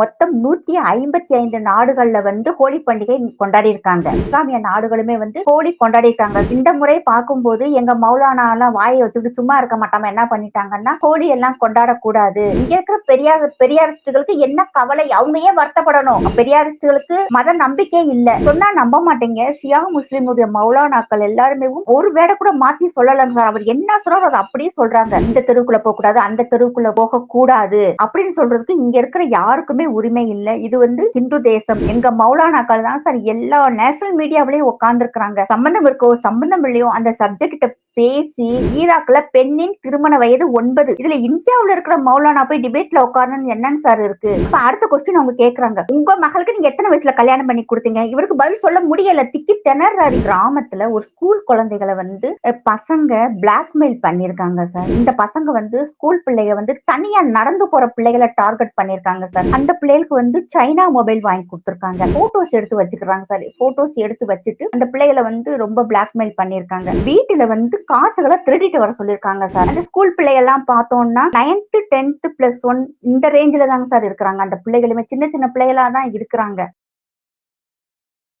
மொத்தம் நூத்தி ஐம்பத்தி ஐந்து நாடுகள்ல வந்து ஹோலி பண்டிகை கொண்டாடி இருக்காங்க இஸ்லாமிய நாடுகளுமே வந்து ஹோலி கொண்டாடி இருக்காங்க இந்த முறை பார்க்கும்போது எங்க மௌலானா எல்லாம் வாயை வச்சுட்டு சும்மா இருக்க மாட்டாம என்ன பண்ணிட்டாங்கன்னா ஹோலி எல்லாம் கொண்டாடக்கூடாது. இங்க இருக்கிற பெரியார் பெரியாரிஸ்டுகளுக்கு என்ன கவலை? அவங்க ஏன் வருத்தப்படணும். பெரியாரிஸ்டுகளுக்கு மத நம்பிக்கை இல்ல. சொன்னா நம்ப மாட்டீங்க. ஷியா முஸ்லிமுடைய மௌலானாக்கள் எல்லாருமே ஒரு வேட கூட மாத்தி சொல்லலங்க சார். அவர் என்ன சொல்றாரு அதை அப்படியே சொல்றாங்க. இந்த தெருவுக்குள்ள போக கூடாது அந்த தெருவுக்குள்ள போக கூடாது அப்படின்னு சொல்றதுக்கு இங்க இருக்கிற யாருக்குமே உரிமை இல்லை. இது வந்து இந்து தேசம். எங்க மௌலானாக்கள் தான் சார் எல்லா நேஷனல் மீடியாவிலயும் உட்கார்ந்து இருக்கிறாங்க சம்பந்தம் இருக்கோ சம்பந்தம் இல்லையோ அந்த சப்ஜெக்ட் பேசி ஈராக்ல பெண்ணின் திருமண வயது ஒன்பது. இதுல இந்தியாவுல இருக்கிற மௌலானா போய் டிபேட்ல உட்காரணும் என்னன்னு சார் இருக்கு. இப்ப அடுத்த கொஸ்டின் அவங்க கேக்குறாங்க உங்க மகளுக்கு நீங்க எத்தனை வயசுல கல்யாணம் பண்ணி கொடுத்தீங்க? இவருக்கு பதில் சொல்ல முடியல. திக்கி திணறாரு. கிராமத்துல ஒரு ஸ்கூல் குழந்தைகளை வந்து பசங்க பிளாக்மெயில் பண்ணிருக்காங்க சார் இந்த பசங்க வந்து ஸ்கூல் பிள்ளைங்க வந்து தனியா நடந்து போற பிள்ளைகளை டார்கெட் பண்ணிருக்காங்க சார் அந்த பிள்ளைகளுக்கு வந்து சைனா மொபைல் வாங்கி கொடுத்துருக்காங்க. போட்டோஸ் எடுத்து வச்சுக்கிறாங்க சார் போட்டோஸ் எடுத்து வச்சுட்டு அந்த பிள்ளைகளை வந்து ரொம்ப பிளாக்மெயில் பண்ணிருக்காங்க வீட்டுல வந்து காசுகளை திருடிட்டு வர சொல்லியிருக்காங்க சார். அந்த ஸ்கூல் பிள்ளைகள்லாம் பார்த்தோம்னா நைன்த் டென்த் பிளஸ் ஒன் இந்த ரேஞ்சில தாங்க சார் இருக்கிறாங்க. அந்த பிள்ளைகளுமே சின்ன சின்ன பிள்ளைகளா தான் இருக்கிறாங்க.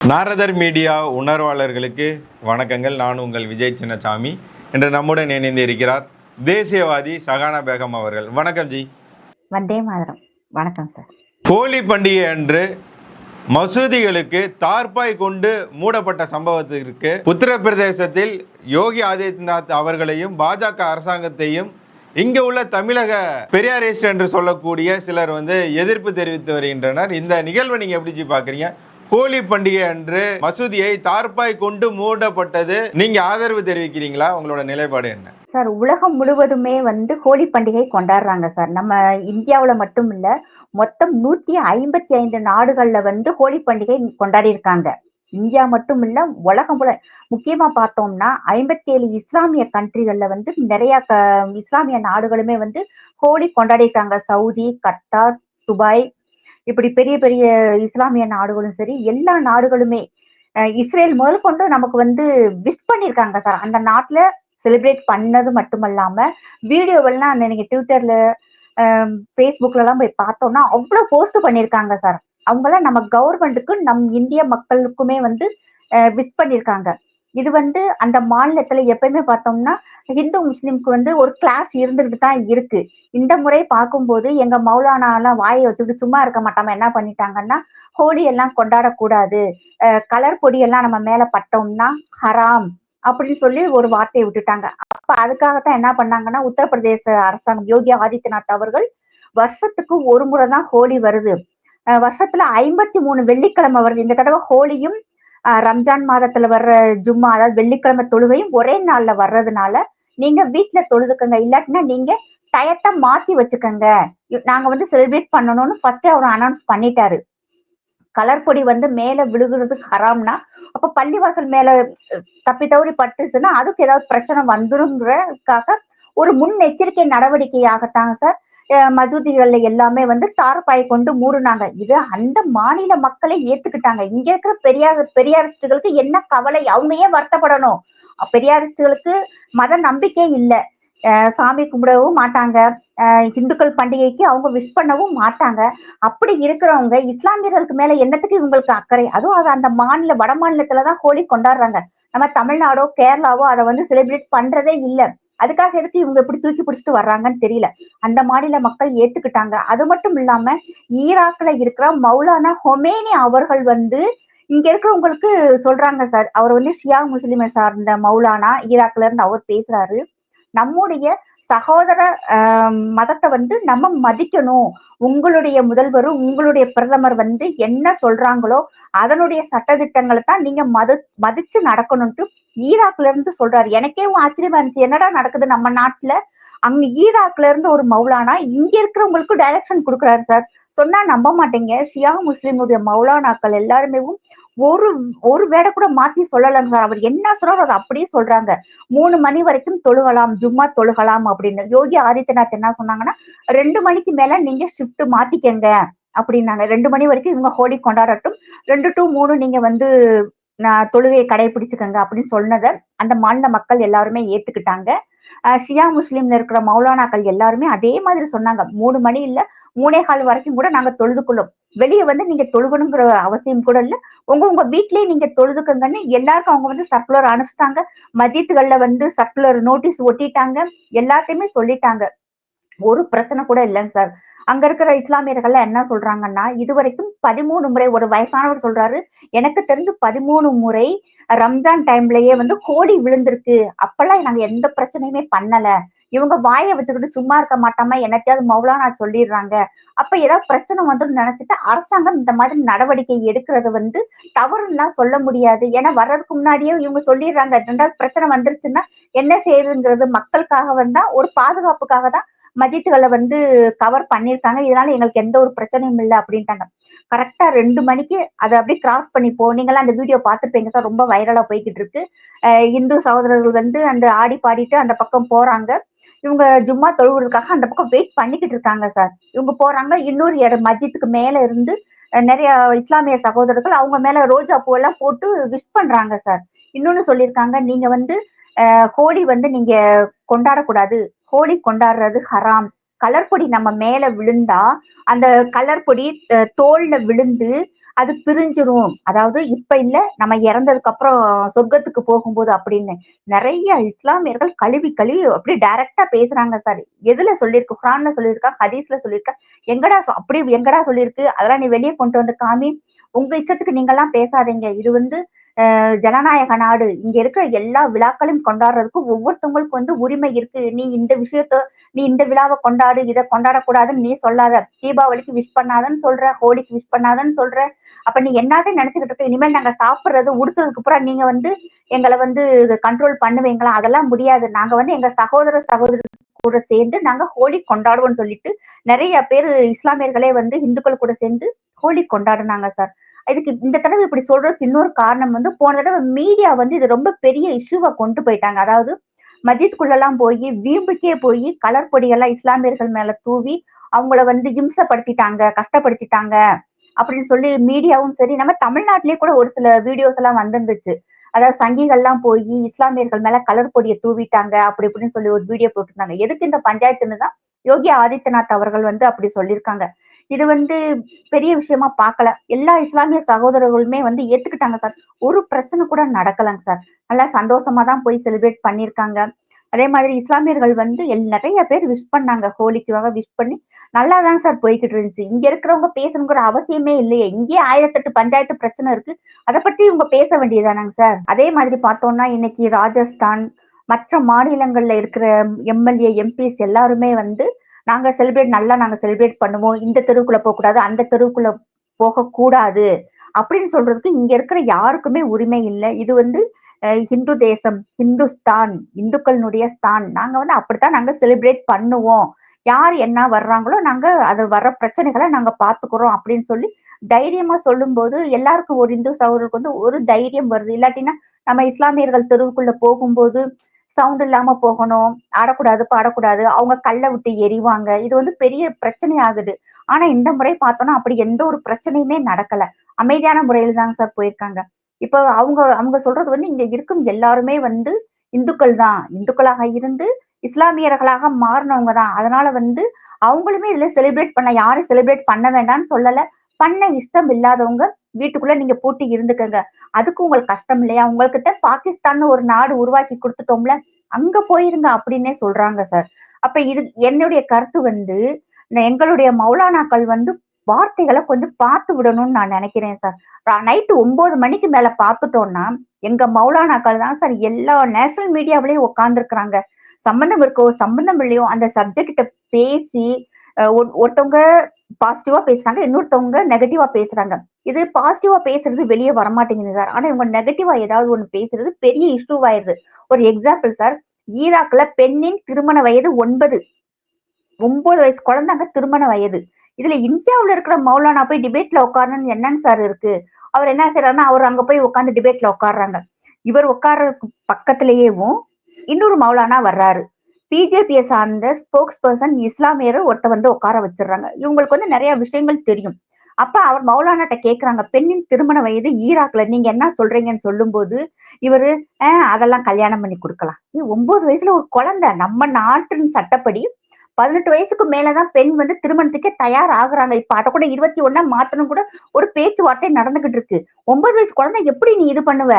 நாரதர் மீடியா உணர்வாளர்களுக்கு வணக்கங்கள். நான் உங்கள் விஜய் சின்னசாமி. இன்று நம்முடன் இணைந்து இருக்கிறார் தேசியவாதி சகானா பேகம் அவர்கள். வணக்கம் ஜி. வந்தே மாதிரம். வணக்கம் சார். ஹோலி பண்டிகை அன்று மசூதிகளுக்கு தார்பாய் கொண்டு மூடப்பட்ட சம்பவத்திற்கு உத்தரப்பிரதேசத்தில் யோகி ஆதித்யநாத் அவர்களையும் பாஜக அரசாங்கத்தையும் இங்கே உள்ள தமிழக பெரியாரிஸ்ட் என்று சொல்லக்கூடிய சிலர் வந்து எதிர்ப்பு தெரிவித்து வருகின்றனர். இந்த நிகழ்வை நீங்க எப்படி பார்க்குறீங்க பாக்குறீங்க? ஹோலி பண்டிகை அன்று மசூதியை தார்பாய் கொண்டு மூடப்பட்டது நீங்க ஆதரவு தெரிவிக்கிறீங்களா? உங்களோட நிலைப்பாடு என்ன? சார் உலகம் முழுவதுமே வந்து ஹோலி பண்டிகை கொண்டாடுறாங்க சார். நம்ம இந்தியாவில் மட்டும் இல்ல மொத்தம் நூத்தி ஐம்பத்தி ஐந்து நாடுகள்ல வந்து ஹோலி பண்டிகை கொண்டாடி இருக்காங்க இந்தியா மட்டும் இல்ல உலகம் முழு முக்கியமா பார்த்தோம்னா ஐம்பத்தி ஏழு இஸ்லாமிய கண்ட்ரிகள்ல வந்து நிறைய க- இஸ்லாமிய நாடுகளுமே வந்து ஹோலி கொண்டாடி இருக்காங்க சவுதி கத்தார் துபாய் இப்படி பெரிய பெரிய இஸ்லாமிய நாடுகளும் சரி எல்லா நாடுகளுமே இஸ்ரேல் முதல் கொண்டு நமக்கு வந்து விஷ் பண்ணியிருக்காங்க சார். அந்த நாட்டுல செலிப்ரேட் பண்ணது மட்டுமல்லாம வீடியோவெல்லாம் நீங்க ட்விட்டர்ல ஃபேஸ்புக்ல எல்லாம் போய் பார்த்தோம்னா அவ்வளவு போஸ்ட் பண்ணியிருக்காங்க சார் அவங்களாம் நம்ம கவர்மெண்ட்டுக்கு நம் இந்திய மக்களுக்குமே வந்து விஷ் பண்ணியிருக்காங்க இது வந்து அந்த மாநிலத்துல எப்பயுமே பார்த்தோம்னா ஹிந்து முஸ்லிம்க்கு வந்து ஒரு கிளாஸ் இருந்துகிட்டு தான் இருக்கு. இந்த முறை பார்க்கும்போது எங்க மௌலானா எல்லாம் வாயை வச்சுட்டு சும்மா இருக்க மாட்டாம என்ன பண்ணிட்டாங்கன்னா ஹோலி எல்லாம் கொண்டாடக்கூடாது. கலர் பொடி எல்லாம் நம்ம மேல பட்டோம்னா ஹராம். அப்படின்னு சொல்லி ஒரு வார்த்தையை விட்டுட்டாங்க. அப்ப அதுக்காகத்தான் என்ன பண்ணாங்கன்னா உத்தரப்பிரதேச அரசாங்கம் யோகி ஆதித்யநாத் அவர்கள் வருஷத்துக்கு ஒரு முறை தான் ஹோலி வருது. வருஷத்துல ஐம்பத்தி மூணு வெள்ளிக்கிழமை வருது. இந்த தடவை ஹோலியும் ரம்ஜான் மாதத்துல வர்ற ஜும்மா அதாவது வெள்ளிக்கிழமை தொழுகையும் ஒரே நாள்ல வர்றதுனால நீங்க வீட்டுல தொழுதுக்கங்க. இல்லாட்டினா நீங்க டயத்தை மாத்தி வச்சுக்கோங்க. நாங்க வந்து செலிப்ரேட் பண்ணணும்னு ஃபர்ஸ்டே அவர் அனௌன்ஸ் பண்ணிட்டாரு. கலர் பொடி வந்து மேல விழுகுறதுக்கு ஹராம்னா அப்ப பள்ளிவாசல் மேல தப்பி தவறி பட்டுச்சுன்னா அதுக்கு ஏதாவது பிரச்சனை வந்துருங்கிறதுக்காக ஒரு முன்னெச்சரிக்கை நடவடிக்கையாகத்தாங்க சார். அஹ், மசூதிகள்ல எல்லாமே வந்து தார்பாய் கொண்டு மூடுனாங்க. இது அந்த மாநில மக்களை ஏத்துக்கிட்டாங்க. இங்க இருக்கிற பெரியார் பெரியாரிஸ்டுகளுக்கு என்ன கவலை? அவங்க ஏன் வருத்தப்படணும்? பெரியாரிஸ்டுகளுக்கு மத நம்பிக்கை இல்லை. சாமி கும்பிடவும் மாட்டாங்க. இந்துக்கள் பண்டிகைக்கு அவங்க விஷ் பண்ணவும் மாட்டாங்க. அப்படி இருக்கிறவங்க இஸ்லாமியர்களுக்கு மேல என்னத்துக்கு இவங்களுக்கு அக்கறை? அதுவும் அது அந்த மாநில வட மாநிலத்துலதான் ஹோலி கொண்டாடுறாங்க. நம்ம தமிழ்நாடோ கேரளாவோ அதை வந்து செலிப்ரேட் பண்றதே இல்லை. அதுக்காக எதுக்கு இவங்க எப்படி தூக்கி பிடிச்சிட்டு வர்றாங்கன்னு தெரியல. அந்த மாநில மக்கள் ஏத்துக்கிட்டாங்க. அது மட்டும் இல்லாம ஈராக்ல இருக்கிற மௌலானா ஹொமேனி அவர்கள் வந்து இங்க இருக்கிறவங்களுக்கு சொல்றாங்க சார். அவர் வந்து ஷியா முஸ்லிமை சார்ந்த மௌலானா ஈராக்ல இருந்து அவர் பேசுறாரு. நம்முடைய சகோதர ஆஹ், மதத்தை வந்து நம்ம மதிக்கணும். உங்களுடைய முதல்வரும் உங்களுடைய பிரதமர் வந்து என்ன சொல்றாங்களோ அதனுடைய சட்டத்திட்டங்களை தான் நீங்க மது மதிச்சு நடக்கணும்ட்டு ஈராக்ல இருந்து சொல்றாரு. எனக்கே ஆச்சரியமா இருந்துச்சு. என்னடா நடக்குது நம்ம நாட்டுல? அங்க ஈராக்ல இருந்து ஒரு மௌலானா இங்க இருக்கிறவங்களுக்கு டைரக்ஷன் கொடுக்குறாரு சார். சொன்னா நம்ப மாட்டீங்க. ஷியா முஸ்லிமுடைய மௌலானாக்கள் எல்லாருமே ஒரு ஒரு வேட கூட மாத்தி சொல்லலைங்க. சார் அவர் என்ன சொல்றாரோ அதை அப்படியே சொல்றாங்க. மூணு மணி வரைக்கும் தொழுகலாம் ஜும்மா தொழுகலாம் அப்படின்னு. யோகி ஆதித்யநாத் என்ன சொன்னாங்கன்னா ரெண்டு மணிக்கு மேல நீங்க ஷிஃப்ட் மாத்திக்கங்க அப்படின்னாங்க. ரெண்டு மணி வரைக்கும் இவங்க ஹோலி கொண்டாடட்டும். ரெண்டு டு மூணு நீங்க வந்து நான் தொழுகையை கடைபிடிச்சுக்கங்க அப்படின்னு சொன்னதை அந்த மாநில மக்கள் எல்லாருமே ஏத்துக்கிட்டாங்க. ஷியா முஸ்லீம்ல இருக்கிற மௌலானாக்கள் எல்லாருமே அதே மாதிரி சொன்னாங்க. மூணு மணி இல்ல மூணே கால் வரைக்கும் கூட நாங்க தொழுதுக்குள்ளோம். வெளியே வந்து நீங்க தொழுகணுங்கிற அவசியம் கூட இல்ல. உங்க உங்க வீட்லயே நீங்க தொழுதுக்குங்கன்னு எல்லாருக்கும் அவங்க வந்து சர்க்குலர் அனுப்பிச்சிட்டாங்க. மஜித்துகள்ல வந்து சர்க்குலர் நோட்டீஸ் ஒட்டிட்டாங்க. எல்லாத்தையுமே சொல்லிட்டாங்க. ஒரு பிரச்சனை கூட இல்லைங்க சார். அங்க இருக்கிற இஸ்லாமியர்கள் என்ன சொல்றாங்கன்னா இது வரைக்கும் பதிமூணு முறை ஒரு வயசானவர் சொல்றாரு. எனக்கு தெரிஞ்சு பதிமூணு முறை ரம்ஜான் டைம்லயே வந்து கோடி விழுந்திருக்கு. அப்பெல்லாம் நாங்க எந்த பிரச்சனையுமே பண்ணல. இவங்க வாயை வச்சுக்கிட்டு சும்மா இருக்க மாட்டாம என்னத்தையாவது மௌலானா சொல்லிடுறாங்க. அப்ப ஏதாவது பிரச்சனை வந்துடும் நினைச்சிட்டு அரசாங்கம் இந்த மாதிரி நடவடிக்கை எடுக்கிறது வந்து தவறுன்னா சொல்ல முடியாது. ஏன்னா வர்றதுக்கு முன்னாடியே இவங்க சொல்லிடுறாங்க ரெண்டாவது பிரச்சனை வந்துருச்சுன்னா என்ன செய்யுதுங்கிறது மக்களுக்காக வந்தா ஒரு பாதுகாப்புக்காக தான் மஜித்துகளை வந்து கவர் பண்ணியிருக்காங்க. இதனால எங்களுக்கு எந்த ஒரு பிரச்சனையும் இல்லை அப்படின்ட்டாங்க. கரெக்டா ரெண்டு மணிக்கு அதை அப்படியே கிராஸ் பண்ணி போனீங்களா அந்த வீடியோ பார்த்துருப்பீங்க சார் ரொம்ப வைரலா போய்கிட்டு இருக்கு. இந்து சகோதரர்கள் வந்து அந்த ஆடி பாடிட்டு அந்த பக்கம் போறாங்க. இவங்க ஜும்மா தொழுவுறதுக்காக அந்த பக்கம் வெயிட் பண்ணிக்கிட்டு இருக்காங்க சார் இவங்க போறாங்க இன்னொரு இடம் மஜித்துக்கு மேல இருந்து நிறைய இஸ்லாமிய சகோதரர்கள் அவங்க மேல ரோஜா பூ எல்லாம் போட்டு விஷ் பண்றாங்க சார் இன்னொன்னு சொல்லியிருக்காங்க நீங்க வந்து ஹோலி வந்து நீங்க கொண்டாடக்கூடாது. ஹோலி கொண்டாடுறது ஹராம். கலர் பொடி நம்ம மேல விழுந்தா அந்த கலர் பொடி தோல்ல விழுந்து அது பிரிஞ்சிரும். அதாவது இப்ப இல்ல நம்ம இறந்ததுக்கு அப்புறம் சொர்க்கத்துக்கு போகும்போது அப்படின்னு நிறைய இஸ்லாமியர்கள் கழுவி கழுவி அப்படியே டைரக்டா பேசுறாங்க சார் எதுல சொல்லியிருக்கு குரான்ல சொல்லியிருக்கா? ஹதீஸ்ல சொல்லியிருக்கா? எங்கடா அப்படி எங்கடா சொல்லியிருக்கு? அதெல்லாம் நீ வெளியே கொண்டு வந்து காமி. உங்க இஷ்டத்துக்கு நீங்க எல்லாம் பேசாதீங்க. இது வந்து ஜனநாயக நாடு. இங்க இருக்கிற எல்லா விழாக்களையும் கொண்டாடுறதுக்கு ஒவ்வொருத்தவங்களுக்கு வந்து உரிமை இருக்கு. நீ இந்த விஷயத்த நீ இந்த விழாவை கொண்டாடு இதை கொண்டாடக்கூடாதுன்னு நீ சொல்லாத. தீபாவளிக்கு விஷ் பண்ணாதன்னு சொல்ற ஹோலிக்கு விஷ் பண்ணாதன்னு சொல்ற. அப்ப நீ என்னதான் நினைச்சுக்கிட்டு இருக்க இனிமேல் நாங்க சாப்பிடுறது உடுத்ததுக்கு அப்புறம் நீங்க வந்து எங்களை வந்து கண்ட்ரோல் பண்ணுவீங்களா? அதெல்லாம் முடியாது. நாங்க வந்து எங்க சகோதர சகோதரி கூட சேர்ந்து நாங்க ஹோலி கொண்டாடுவோம்னு சொல்லிட்டு நிறைய பேர் இஸ்லாமியர்களே வந்து இந்துக்கள் கூட சேர்ந்து ஹோலி கொண்டாடுனாங்க சார். இதுக்கு இந்த தடவை இப்படி சொல்றதுக்கு இன்னொரு காரணம் வந்து போன தடவை மீடியா வந்து இது ரொம்ப பெரிய இஷ்யூவா கொண்டு போயிட்டாங்க. அதாவது மஜித்குள்ளெல்லாம் போய் வீம்புக்கே போய் கலர் பொடியெல்லாம் இஸ்லாமியர்கள் மேல தூவி அவங்கள வந்து இம்சப்படுத்திட்டாங்க கஷ்டப்படுத்திட்டாங்க அப்படின்னு சொல்லி மீடியாவும் சரி நம்ம தமிழ்நாட்டிலேயே கூட ஒரு சில வீடியோஸ் எல்லாம் வந்திருந்துச்சு. அதாவது சங்கிகள்லாம் போய் இஸ்லாமியர்கள் மேல கலர் பொடியை தூவிட்டாங்க அப்படி இப்படின்னு சொல்லி ஒரு வீடியோ போட்டிருந்தாங்க. எதுக்கு இந்த பஞ்சாயத்துன்னு தான் யோகி ஆதித்யநாத் அவர்கள் வந்து அப்படி சொல்லியிருக்காங்க. இது வந்து பெரிய விஷயமா பார்க்கல. எல்லா இஸ்லாமிய சகோதரர்களுமே வந்து ஏத்துக்கிட்டாங்க சார். ஒரு பிரச்சனை கூட நடக்கலங்க சார். நல்லா சந்தோஷமா தான் போய் செலிப்ரேட் பண்ணியிருக்காங்க அதே மாதிரி இஸ்லாமியர்கள் வந்து எல் நிறைய பேர் விஷ் பண்ணாங்க. ஹோலிக்காக விஷ் பண்ணி நல்லா தான் சார் போய்கிட்டு இருந்துச்சு. இங்க இருக்கிறவங்க பேசணுங்கிற அவசியமே இல்லையே. இங்கேயே ஆயிரத்தெட்டு பஞ்சாயத்து பிரச்சனை இருக்கு. அதை பத்தி இவங்க பேச வேண்டியதானாங்க சார். அதே மாதிரி பார்த்தோம்னா இன்னைக்கு ராஜஸ்தான் மற்ற மாநிலங்கள்ல இருக்கிற எம்எல்ஏ எம்பிஸ் எல்லாருமே வந்து நாங்க செலிப்ரேட் நல்லா நாங்க செலிப்ரேட் பண்ணுவோம் இந்த தெருவுக்குள்ள போக கூடாது அந்த தெருவுக்குள்ள போக கூடாது அப்படின்னு சொல்றதுக்கு இங்க இருக்கிற யாருக்குமே உரிமை இல்லை. இது வந்து ஹிந்து தேசம் ஹிந்துஸ்தான் இந்துக்களினுடைய ஸ்தான். நாங்க வந்து அப்படித்தான் நாங்க செலிப்ரேட் பண்ணுவோம். யார் என்ன வர்றாங்களோ நாங்க அது வர்ற பிரச்சனைகளை நாங்க பாத்துக்கிறோம் அப்படின்னு சொல்லி தைரியமா சொல்லும்போது எல்லாருக்கும் ஒரு இந்து சகோதரருக்கு வந்து ஒரு தைரியம் வருது. இல்லாட்டினா நம்ம இஸ்லாமியர்கள் தெருவுக்குள்ள போகும்போது சவுண்ட் இல்லாம போகணும் ஆடக்கூடாது பாடக்கூடாது அவங்க கல்லை விட்டு எரிவாங்க இது வந்து பெரிய பிரச்சனை ஆகுது ஆனா இந்த முறை பார்த்தோம்னா அப்படி எந்த ஒரு பிரச்சனையுமே நடக்கல. அமைதியான முறையில தாங்க சார் போயிருக்காங்க. இப்போ அவங்க அவங்க சொல்றது வந்து இங்க இருக்கும் எல்லாருமே வந்து இந்துக்கள் தான். இந்துக்களாக இருந்து இஸ்லாமியர்களாக மாறினவங்க தான். அதனால வந்து அவங்களுமே இதுல செலிப்ரேட் பண்ண யாரும் செலிப்ரேட் பண்ண வேண்டாம்னு சொல்லல. பண்ண இஷ்டம் இல்லாதவங்க வீட்டுக்குள்ள நீங்க பூட்டி இருந்துக்கங்க. அதுக்கு உங்களுக்கு கஷ்டம் இல்லையா? உங்களுக்கு தான் பாகிஸ்தான் ஒரு நாடு உருவாக்கி கொடுத்துட்டோம்ல அங்க போயிருங்க அப்படின்னே சொல்றாங்க சார். அப்ப இது என்னுடைய கருத்து வந்து எங்களுடைய மௌலானாக்கள் வந்து வார்த்தைகளை கொஞ்சம் பார்த்து விடணும்னு நான் நினைக்கிறேன் சார். நைட்டு ஒன்பது மணிக்கு மேல பார்த்துட்டோம்னா எங்க மௌலானாக்கள் தான் சார் எல்லா நேஷனல் மீடியாவிலையும் உட்காந்துருக்குறாங்க சம்பந்தம் இருக்கோ சம்பந்தம் இல்லையோ அந்த சப்ஜெக்ட பேசி ஒருத்தவங்க பாசிட்டிவா பேசுறாங்க இன்னொருத்தவங்க நெகட்டிவா பேசுறாங்க. இது பாசிட்டிவா பேசுறது வெளியே வரமாட்டேங்குது சார் ஆனா இவங்க நெகட்டிவா ஏதாவது ஒண்ணு பேசுறது பெரிய இஷ்யூவாயிருது ஒரு எக்ஸாம்பிள் சார் ஈராக்ல பெண்ணின் திருமண வயது ஒன்பது. ஒன்பது வயசு குழந்தைங்க திருமண வயது. இதுல இந்தியாவுல இருக்கிற மௌலானா போய் டிபேட்ல உட்காரணும்னு என்னன்னு சார் இருக்கு. அவர் என்ன செய்யறாருன்னா அவர் அங்க போய் உட்காந்து டிபேட்ல உட்காடுறாங்க இவர் உட்கார்றதுக்கு பக்கத்திலேயேவும் இன்னொரு மௌலானா வர்றாரு. பிஜேபியை சார்ந்த ஸ்போக்ஸ் பர்சன் இஸ்லாமியர் ஒருத்த வந்து உட்கார வச்சிடுறாங்க. இவங்களுக்கு வந்து நிறைய விஷயங்கள் தெரியும். அப்ப அவர் மௌலானாட்ட கேக்குறாங்க பெண்ணின் திருமண வயது ஈராக்ல நீங்க என்ன சொல்றீங்கன்னு சொல்லும்போது இவரு அதெல்லாம் கல்யாணம் பண்ணி கொடுக்கலாம். ஒன்பது வயசுல ஒரு குழந்தை நம்ம நாட்டின் சட்டப்படி பதினெட்டு வயசுக்கு மேலதான் பெண் வந்து திருமணத்துக்கே தயார் ஆகுறாங்க இப்ப அதை கூட இருபத்தி ஒன்னா மாத்தணும் கூட ஒரு பேச்சுவார்த்தை நடந்துகிட்டு இருக்கு. ஒன்பது வயசு குழந்தை எப்படி நீ இது பண்ணுவ?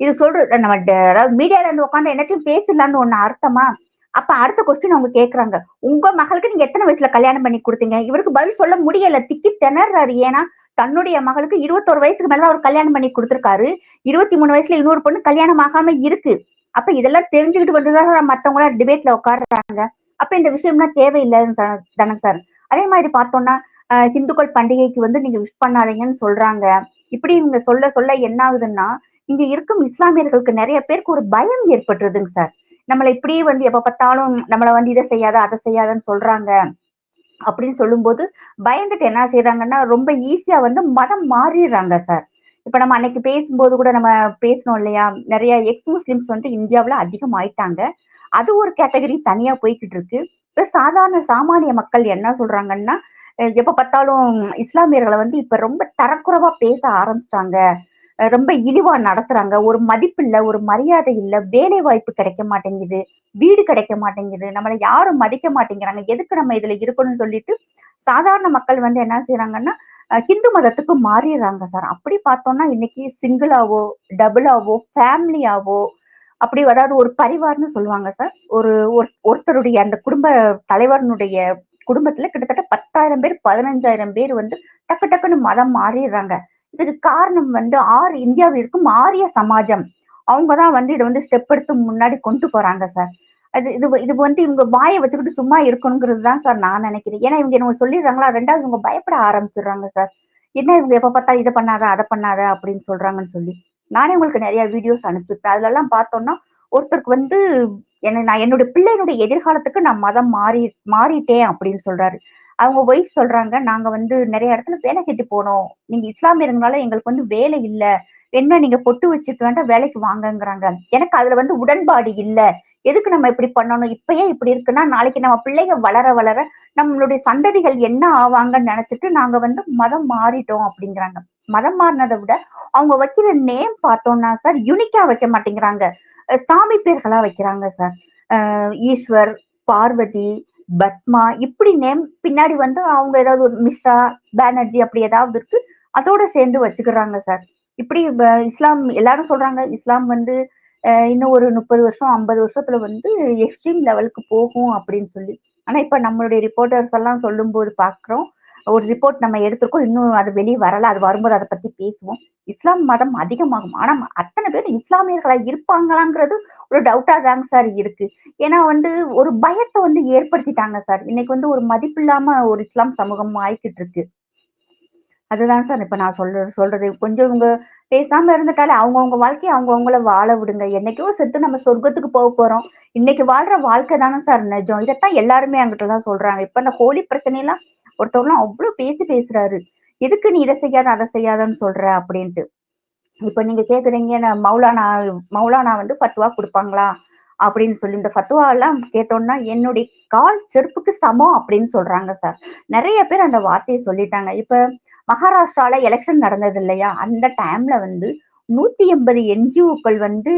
இது சொல்ற நம்ம அதாவது மீடியால இருந்து உட்காந்து என்னத்தையும் பேசலான்னு ஒண்ணு அர்த்தமா? அப்ப அடுத்த கொஸ்டின் அவங்க கேக்குறாங்க. உங்க மகளுக்கு நீங்க எத்தனை வயசுல கல்யாணம் பண்ணி கொடுத்தீங்க? இவருக்கு பதில் சொல்ல முடியல. திக்கி திணறாரு. ஏன்னா தன்னுடைய மகளுக்கு இருபத்தோரு வயசுக்கு மேல அவர் கல்யாணம் பண்ணி கொடுத்திருக்காரு. இருபத்தி மூணு வயசுல இன்னொரு பொண்ணு கல்யாணம் ஆகாம இருக்கு. அப்ப இதெல்லாம் தெரிஞ்சுக்கிட்டு வந்துதான் மத்தவங்க டிபேட்ல உட்காடுறாங்க அப்ப இந்த விஷயம்லாம் தேவையில்லைன்னு தானே- சார். அதே மாதிரி பார்த்தோம்னா ஹிந்துக்கள் பண்டிகைக்கு வந்து நீங்க விஷ் பண்ணாதீங்கன்னு சொல்றாங்க. இப்படி இவங்க சொல்ல சொல்ல என்ன ஆகுதுன்னா இங்க இருக்கும் இஸ்லாமியர்களுக்கு நிறைய பேருக்கு ஒரு பயம் ஏற்பட்டுருதுங்க சார். நம்மளை இப்படியே வந்து எப்ப பார்த்தாலும் நம்மளை வந்து இதை செய்யாத அதை செய்யாதன்னு சொல்றாங்க. அப்படின்னு சொல்லும்போது பயந்துட்டு என்ன செய்யறாங்கன்னா ரொம்ப ஈஸியா வந்து மதம் மாறிடுறாங்க சார் இப்ப நம்ம அன்னைக்கு பேசும்போது கூட நம்ம பேசணும் இல்லையா? நிறைய எக்ஸ் முஸ்லிம்ஸ் வந்து இந்தியாவில அதிகம் ஆயிட்டாங்க அது ஒரு கேட்டகரி தனியா போய்கிட்டு இருக்கு. இப்ப சாதாரண சாமானிய மக்கள் என்ன சொல்றாங்கன்னா எப்ப பார்த்தாலும் இஸ்லாமியர்களை வந்து இப்ப ரொம்ப தரக்குறைவா பேச ஆரம்பிச்சிட்டாங்க. ரொம்ப இழிவா நடத்துறாங்க. ஒரு மதிப்பு இல்ல ஒரு மரியாதை இல்ல வேலை வாய்ப்பு கிடைக்க மாட்டேங்குது வீடு கிடைக்க மாட்டேங்குது நம்மளை யாரும் மதிக்க மாட்டேங்கிறாங்க. எதுக்கு நம்ம இதுல இருக்கணும்னு சொல்லிட்டு சாதாரண மக்கள் வந்து என்ன செய்யறாங்கன்னா ஹிந்து மதத்துக்கு மாறிடுறாங்க சார். அப்படி பார்த்தோம்னா இன்னைக்கு சிங்கிளாவோ டபுளாவோ ஃபேமிலியாவோ அப்படி அதாவது ஒரு பரிவார்னு சொல்லுவாங்க சார். ஒரு ஒரு- ஒருத்தருடைய அந்த குடும்ப தலைவனுடைய குடும்பத்துல கிட்டத்தட்ட பத்தாயிரம் பேர் பதினஞ்சாயிரம் பேர் வந்து டக்கு டக்குன்னு மதம் மாறிடுறாங்க. இதுக்கு காரணம் வந்து ஆறு இந்தியாவில் இருக்கும் ஆரிய சமாஜம். அவங்கதான் வந்து இதை வந்து ஸ்டெப் எடுத்து முன்னாடி கொண்டு போறாங்க சார் அது இது இது வந்து இவங்க வாயை வச்சுக்கிட்டு சும்மா இருக்கணுங்கிறது தான் சார் நான் நினைக்கிறேன். ஏன்னா இவங்க என்ன சொல்லிடுறாங்களா? ரெண்டாவது இவங்க பயப்பட ஆரம்பிச்சிடுறாங்க சார் என்ன இவங்க எப்ப பார்த்தா இதை பண்ணாத அதை பண்ணாத அப்படின்னு சொல்றாங்கன்னு சொல்லி. நானே உங்களுக்கு நிறைய வீடியோஸ் அனுப்பிச்சுட்டேன். அதுல பார்த்தோம்னா ஒருத்தருக்கு வந்து என்ன நான் என்னோட பிள்ளையினுடைய எதிர்காலத்துக்கு நான் மதம் மாறி மாறிட்டேன் அப்படின்னு சொல்றாரு. அவங்க ஒய்ஃப் சொல்றாங்க நாங்க வந்து நிறைய இடத்துல வேலை கட்டி போனோம். நீங்க இஸ்லாமியர்களால எங்களுக்கு வந்து வேலை இல்ல. என்ன நீங்க பொட்டு வச்சுட்டு வேண்டாம் வேலைக்கு வாங்கங்கிறாங்க. எனக்கு அதுல வந்து உடன்பாடு இல்ல. எதுக்கு நம்ம இப்படி பண்ணணும்? இப்பயே இப்படி இருக்குன்னா நாளைக்கு நம்ம பிள்ளைங்க வளர வளர நம்மளுடைய சந்ததிகள் என்ன ஆவாங்கன்னு நினைச்சிட்டு நாங்க வந்து மதம் மாறிட்டோம் அப்படிங்கிறாங்க. மதம் மாறினதை விட அவங்க வைக்கிற நேம் பார்த்தோம்னா சார் யூனிக்கா வைக்க மாட்டேங்கிறாங்க. சாமி பேர்களா வைக்கிறாங்க சார் ஈஸ்வர் பார்வதி பத்மா இப்படி நேம் பின்னாடி வந்து அவங்க ஏதாவது ஒரு மிஸ்ரா பானர்ஜி அப்படி ஏதாவது இருக்கு அதோட சேர்ந்து வச்சுக்கிறாங்க சார். இப்படி இஸ்லாம் எல்லாரும் சொல்றாங்க இஸ்லாம் வந்து இன்னும் ஒரு முப்பது வருஷம் ஐம்பது வருஷத்துல வந்து எக்ஸ்ட்ரீம் லெவலுக்கு போகும் அப்படின்னு சொல்லி. ஆனா இப்ப நம்மளுடைய ரிப்போர்ட்டர்ஸ் எல்லாம் சொல்லும்போது பாக்குறோம் ஒரு ரிப்போர்ட் நம்ம எடுத்திருக்கோம். இன்னும் அது வெளியே வரல. அது வரும்போது அதை பத்தி பேசுவோம். இஸ்லாம் மதம் அதிகமாகும். ஆனா அத்தனை பேர் இஸ்லாமியர்களா இருப்பாங்களாங்கிறது ஒரு டவுட்டா தாங்க சார் இருக்கு. ஏன்னா வந்து ஒரு பயத்தை வந்து ஏற்படுத்திட்டாங்க சார் இன்னைக்கு வந்து ஒரு மதிப்பில்லாம ஒரு இஸ்லாம் சமூகம் ஆயிக்கிட்டு இருக்கு. அதுதான் சார் இப்ப நான் சொல்ற சொல்றது. கொஞ்சம் இவங்க பேசாம இருந்துட்டாலே அவங்கவுங்க வாழ்க்கையை அவங்கவுங்கள வாழ விடுங்க. என்னைக்கோ செத்து நம்ம சொர்க்கத்துக்கு போக போறோம். இன்னைக்கு வாழ்ற வாழ்க்கை தானே சார் நிஜம். இதைத்தான் எல்லாருமே அங்கிட்ட தான் சொல்றாங்க. இப்ப இந்த ஹோலி பிரச்சனையெல்லாம் ஒருத்தவங்களாம் அவ்வளவு பேச்சு பேசுறாரு. எதுக்கு நீ இதை செய்யாத அதை செய்யாதன்னு சொல்ற அப்படின்ட்டு. இப்ப நீங்க கேக்குறீங்க நான் மௌலானா மௌலானா வந்து ஃபத்வா கொடுப்பாங்களா அப்படின்னு சொல்லி இந்த ஃபத்வா எல்லாம் கேட்டோம்னா என்னுடைய கால் செருப்புக்கு சமம் அப்படின்னு சொல்றாங்க சார். நிறைய பேர் அந்த வார்த்தையை சொல்லிட்டாங்க. இப்ப மகாராஷ்டிரால எலெக்ஷன் நடந்தது இல்லையா? அந்த டைம்ல வந்து நூத்தி எண்பது என்ஜிஓக்கள் வந்து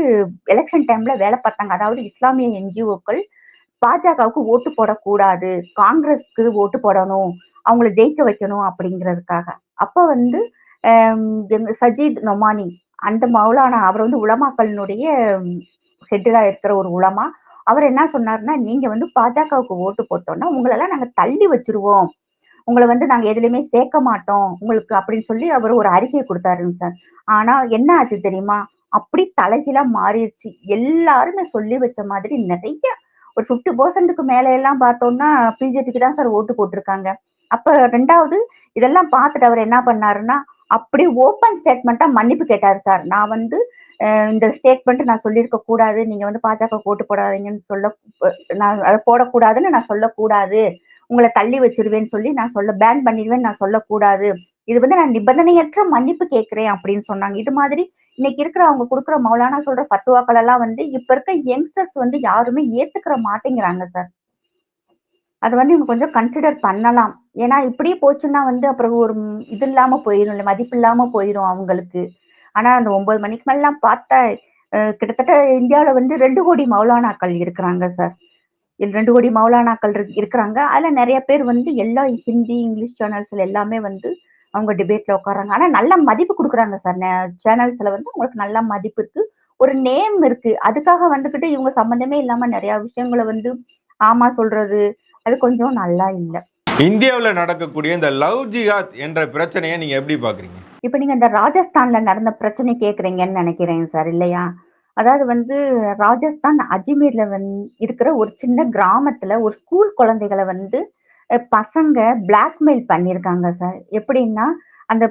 எலெக்ஷன் டைம்ல வேலை பார்த்தாங்க. அதாவது இஸ்லாமிய என்ஜிஓக்கள் பாஜகவுக்கு ஓட்டு போடக்கூடாது காங்கிரஸ்க்கு ஓட்டு போடணும் அவங்கள ஜெயிக்க வைக்கணும் அப்படிங்கிறதுக்காக. அப்ப வந்து ஆம், சஜீத் நொமானி அந்த மௌலானா அவர் வந்து உலமாக்களினுடைய ஹெட்டரா இருக்கிற ஒரு உலமா. அவர் என்ன சொன்னாருன்னா நீங்க வந்து பாஜகவுக்கு ஓட்டு போட்டோம்னா உங்களெல்லாம் நாங்க தள்ளி வச்சிருவோம். உங்களை வந்து நாங்க எதுலையுமே சேர்க்க மாட்டோம். உங்களுக்கு அப்படின்னு சொல்லி அவர் ஒரு அறிக்கையை கொடுத்தாருங்க சார். ஆனா என்ன ஆச்சு தெரியுமா? அப்படி தலைகீழா மாறிடுச்சு. எல்லாருமே சொல்லி வச்ச மாதிரி நிறைய ஒரு ஃபிஃப்டி பர்சன்ட்டுக்கு மேல எல்லாம் பார்த்தோம்னா பிஜேபிக்கு தான் சார் ஓட்டு போட்டிருக்காங்க. அப்ப ரெண்டாவது இதெல்லாம் பார்த்துட்டு அவர் என்ன பண்ணாருன்னா அப்படி ஓப்பன் ஸ்டேட்மெண்ட்டா மன்னிப்பு கேட்டாரு சார். நான் வந்து இந்த ஸ்டேட்மெண்ட் நான் சொல்லியிருக்க கூடாது. நீங்க வந்து பாஜக ஓட்டு போடாதீங்கன்னு சொல்ல நான் அதை போடக்கூடாதுன்னு நான் சொல்லக்கூடாது. உங்களை தள்ளி வச்சிருவேன்னு சொல்லி நான் சொல்ல பேன் பண்ணிடுவேன்னு நான் சொல்லக்கூடாது. இது வந்து நான் நிபந்தனையற்ற மன்னிப்பு கேட்கிறேன் அப்படின்னு சொன்னாங்க. இது மாதிரி இன்னைக்கு இருக்கிற அவங்க கொடுக்குற மௌலானா சொல்ற பத்துவாக்கள் எல்லாம் வந்து இப்ப இருக்க யங்ஸ்டர்ஸ் வந்து யாருமே ஏத்துக்கிற மாட்டேங்கிறாங்க சார். அது வந்து இவங்க கொஞ்சம் கன்சிடர் பண்ணலாம் ஏன்னா இப்படியே போச்சுன்னா வந்து அப்புறம் ஒரு இது இல்லாம போயிடும் இல்லை மதிப்பு இல்லாம போயிடும் அவங்களுக்கு ஆனா அந்த ஒன்பது மணிக்கு மேலாம் பார்த்தா கிட்டத்தட்ட இந்தியாவில் வந்து ரெண்டு கோடி மௌலானாக்கள் இருக்கிறாங்க சார் ரெண்டு கோடி மௌலானாக்கள் இருக்கிறாங்க. அதுல நிறைய பேர் வந்து எல்லா ஹிந்தி, இங்கிலீஷ் சேனல்ஸ்ல எல்லாமே வந்து அவங்க டிபேட்ல உட்கார்றாங்க. ஆனா நல்ல மதிப்பு கொடுக்குறாங்க சார். சேனல்ஸ்ல வந்து உங்களுக்கு நல்ல மதிப்பு இருக்கு. ஒரு நேம் இருக்கு. அதுக்காக வந்துகிட்டு இவங்க சம்மந்தமே இல்லாம நிறைய விஷயங்கள வந்து ஆமா சொல்றது, அது கொஞ்சம் நல்லா இல்ல. இந்தியாவுல நடக்கக்கூடிய இந்த லவ் ஜிஹாத் என்ற பிரச்சனைய நீங்க எப்படி பார்க்குறீங்க? இப்ப நீங்க இந்த ராஜஸ்தான்ல நடந்த பிரச்சனை கேட்கிறீங்கன்னு நெனைக்கிறேன் சார் இல்லையா? அதாவது வந்து ராஜஸ்தான் அஜ்மீர்ல வந் இருக்கிற ஒரு சின்ன கிராமத்துல ஒரு ஸ்கூல் குழந்தைகள வந்து பசங்க பிளாக்மெயில் பண்ணியிருக்காங்க சார். எப்படின்னா, அந்த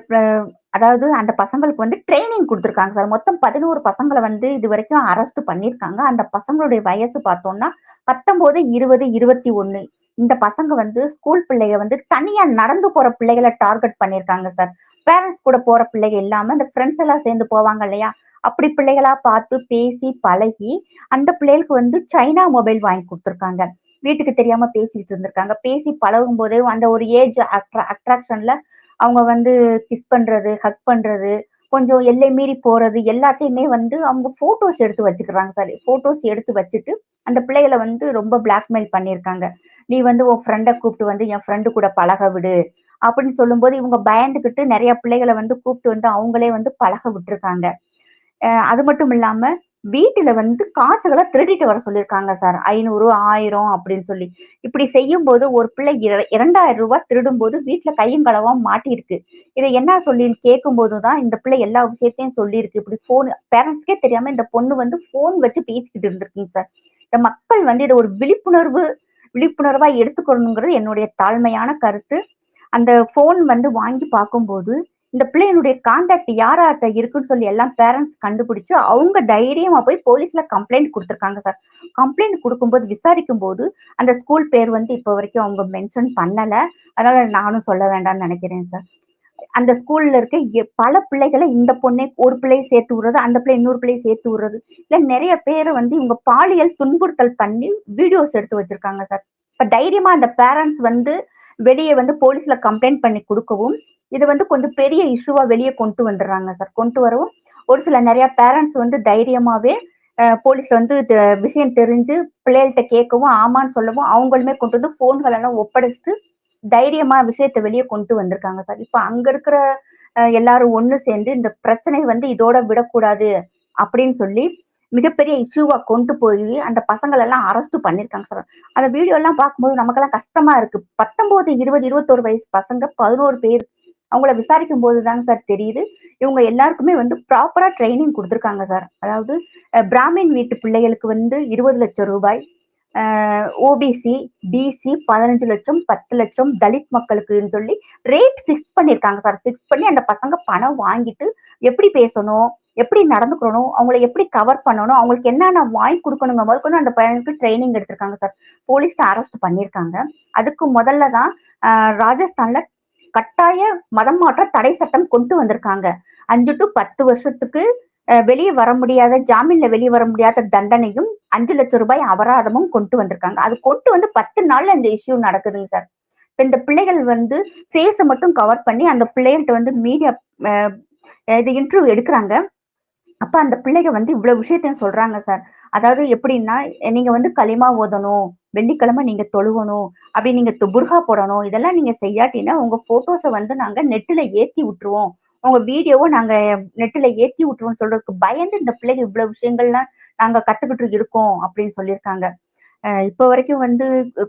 அதாவது அந்த பசங்களுக்கு வந்து ட்ரெய்னிங் குடுத்துருக்காங்க சார். மொத்தம் 11 பசங்கள வந்து இதுவரைக்கும் அரெஸ்ட் பண்ணியிருக்காங்க. அந்த பசங்களுடைய வயசு பார்த்தோம்னா 19, 20, 21 இந்த பசங்க வந்து ஸ்கூல் பிள்ளைக வந்து தனியா நடந்து போற பிள்ளைகளை டார்கெட் பண்ணியிருக்காங்க சார். பேரண்ட்ஸ் கூட போற பிள்ளைகள் இல்லாம இந்த ஃப்ரெண்ட்ஸ் எல்லாம் சேர்ந்து போவாங்க இல்லையா? அப்படி பிள்ளைகளா பார்த்து பேசி பழகி, அந்த பிள்ளைகளுக்கு வந்து சைனா மொபைல் வாங்கி கொடுத்துருக்காங்க வீட்டுக்கு தெரியாம பேசிட்டு இருந்திருக்காங்க. பேசி பழகும்போதே அந்த ஒரு ஏஜ் அட்ரா அட்ராக்ஷன்ல அவங்க வந்து கிஸ் பண்றது, ஹக் பண்றது, கொஞ்சம் எல்லை மீறி போறது எல்லாத்தையுமே வந்து அவங்க ஃபோட்டோஸ் எடுத்து வச்சுக்கிறாங்க சார். ஃபோட்டோஸ் எடுத்து வச்சுட்டு, அந்த பிள்ளைகளை வந்து ரொம்ப பிளாக்மெயில் பண்ணியிருக்காங்க. "நீ வந்து உன் ஃப்ரெண்டை கூப்பிட்டு வந்து என் ஃப்ரெண்டு கூட பழக விடு." அப்படின்னு சொல்லும்போது இவங்க பயந்துக்கிட்டு நிறைய பிள்ளைகளை வந்து கூப்பிட்டு வந்து அவங்களே வந்து பழக விட்டுருக்காங்க. அது மட்டும் இல்லாம வீட்டுல வந்து காசுகளை திருடிட்டு வர சொல்லியிருக்காங்க சார். ஐநூறு ஆயிரம் அப்படின்னு சொல்லி. இப்படி செய்யும் போது ஒரு பிள்ளை இர ரூ. 2000 திருடும்போது வீட்டுல கையும் களவுமா மாட்டியிருக்கு. இதை என்ன சொல்லி கேட்கும்போது தான் இந்த பிள்ளை எல்லா விஷயத்தையும் சொல்லியிருக்கு. இப்படி ஃபோன் பேரண்ட்ஸ்க்கே தெரியாம இந்த பொண்ணு வந்து ஃபோன் வச்சு பேசிக்கிட்டு இருந்திருக்கீங்க சார். இந்த மக்கள் வந்து இதை ஒரு விழிப்புணர்வு விழிப்புணர்வா எடுத்துக்கணுங்கிறது என்னுடைய தாழ்மையான கருத்து. அந்த ஃபோன் வந்து வாங்கி பார்க்கும்போது, இந்த பிள்ளையினுடைய கான்டாக்ட் யார் யார்ட்ட இருக்குன்னு சொல்லி எல்லாம் பேரண்ட்ஸ் கண்டுபிடிச்சு, அவங்க தைரியமா போய் போலீஸ்ல கம்ப்ளைண்ட் கொடுத்துருக்காங்க சார். கம்ப்ளைண்ட் கொடுக்கும்போது விசாரிக்கும் போது அந்த ஸ்கூல் பேர் வந்து இப்போ வரைக்கும் அவங்க மென்ஷன் பண்ணல. அதனால நானும் சொல்ல வேண்டாம்னு நினைக்கிறேன் சார். அந்த ஸ்கூல்ல இருக்க எ பல பிள்ளைகளை இந்த பொண்ணை ஒரு பிள்ளையை சேர்த்து விடுறது, அந்த பிள்ளை இன்னொரு பிள்ளையை சேர்த்து விடுறது. இல்ல நிறைய பேரை வந்து இவங்க பாலியல் துன்புறுத்தல் பண்ணி வீடியோஸ் எடுத்து வச்சிருக்காங்க சார். இப்ப தைரியமா அந்த பேரண்ட்ஸ் வந்து வெளியே வந்து போலீஸ்ல கம்ப்ளைண்ட் பண்ணி கொடுக்கவும் இது வந்து கொஞ்சம் பெரிய இஷ்யூவா வெளியே கொண்டு வந்துடுறாங்க சார். கொண்டு வரவும், ஒரு சில நிறைய பேரண்ட்ஸ் வந்து தைரியமாவே போலீஸ் வந்து விஷயம் தெரிஞ்சு பிள்ளைகள்கிட்ட கேட்கவும், ஆமான்னு சொல்லவும், அவங்களுமே கொண்டு வந்து போன்கள் எல்லாம் ஒப்படைச்சிட்டு தைரியமா விஷயத்த வெளியே கொண்டு வந்திருக்காங்க சார். இப்ப அங்க இருக்கிற எல்லாரும் ஒண்ணு சேர்ந்து இந்த பிரச்சனை வந்து இதோட விடக்கூடாது அப்படின்னு சொல்லி, மிகப்பெரிய இஷ்யூவா கொண்டு போய் அந்த பசங்களை எல்லாம் அரெஸ்ட் பண்ணியிருக்காங்க சார். அந்த வீடியோ எல்லாம் பார்க்கும்போது நமக்கெல்லாம் கஷ்டமா இருக்கு. 19, 20, 21 வயசு பசங்க 11 பேர். அவங்கள விசாரிக்கும் போது தாங்க சார் தெரியுது. இவங்க எல்லாருக்குமே வந்து ப்ராப்பரா ட்ரைனிங் கொடுத்துருக்காங்க சார். அதாவது பிராமின் வீட்டு பிள்ளைகளுக்கு வந்து இருபது லட்சம் ரூபாய் ஓபிசி, பிசி பதினஞ்சு லட்சம் பத்து லட்சம் தலித் மக்களுக்குன்னு சொல்லி ரேட் ஃபிக்ஸ் பண்ணியிருக்காங்க சார். ஃபிக்ஸ் பண்ணி அந்த பசங்க பணம் வாங்கிட்டு, எப்படி பேசணும்? எப்படி நடந்துக்கணும்? அவங்கள எப்படி கவர் பண்ணணும்? அவங்களுக்கு என்னென்ன வாங்கி கொடுக்கணுங்க முதற்கொண்டு அந்த பையனுக்கு ட்ரைனிங் எடுத்திருக்காங்க சார். போலீஸ்ட்டு அரெஸ்ட் பண்ணியிருக்காங்க. அதுக்கு முதல்ல தான் ராஜஸ்தான்ல கட்டாய மதம் மாற்ற தடை சட்டம் கொண்டு வந்திருக்காங்க. அஞ்சு டு பத்து வருஷத்துக்கு வெளியே வர முடியாத ஜாமீன்ல வெளியே வர முடியாத தண்டனையும், அஞ்சு லட்சம் ரூபாய் அபராதமும் கொண்டு வந்திருக்காங்க. அது கொண்டு வந்து 10 நாள்ல இந்த இஷ்யூ நடக்குதுங்க சார். இப்ப இந்த பிள்ளைகள் வந்து ஃபேஸை மட்டும் கவர் பண்ணி அந்த பிள்ளைகள்ட்ட வந்து மீடியா இது இன்டர்வியூ எடுக்கிறாங்க அப்ப அந்த பிள்ளைக வந்து இவ்வளவு விஷயத்தையும் சொல்றாங்க சார். அதாவது எப்படின்னா, நீங்க வந்து களிமா ஓதணும், வெள்ளிக்கிழமை நீங்க தொழுகணும், அப்படி நீங்க துபுர்கா போடணும். இதெல்லாம் நீங்க செய்யாட்டினா உங்க போட்டோஸை வந்து நாங்க நெட்டுல ஏத்தி விட்டுருவோம். உங்க வீடியோவை நாங்க நெட்டுல ஏத்தி விட்டுருவோம் சொல்றதுக்கு பயந்து இந்த பிள்ளைங்க இவ்வளவு விஷயங்கள்லாம் நாங்க கத்துக்கிட்டு இருக்கோம் அப்படின்னு சொல்லியிருக்காங்க. இப்போ வரைக்கும் வந்து